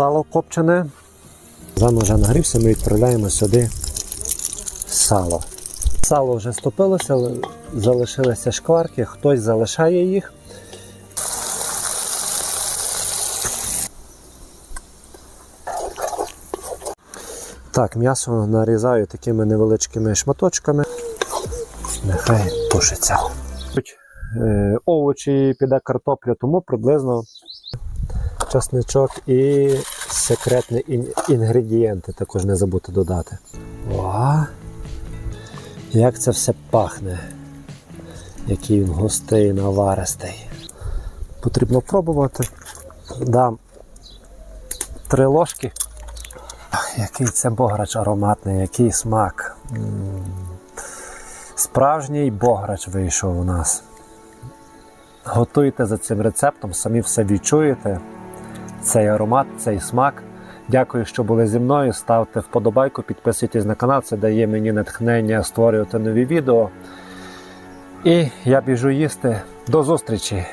сало копчене. Зан вже нагрівся, ми відправляємо сюди сало. Сало вже стопилося, залишилися шкварки, хтось залишає їх. Так, м'ясо нарізаю такими невеличкими шматочками. Нехай тушиться. Е, Овочі піде картопля, тому приблизно часничок і секретні ін- інгредієнти також не забути додати. О, як це все пахне. Який він густий, наваристий. Потрібно пробувати. Дам три ложки. Який це бограч ароматний, який смак. Справжній бограч вийшов у нас. Готуйте за цим рецептом, самі все відчуєте. Цей аромат, цей смак. Дякую, що були зі мною. Ставте вподобайку, підписуйтесь на канал, це дає мені натхнення створювати нові відео. І я біжу їсти. До зустрічі!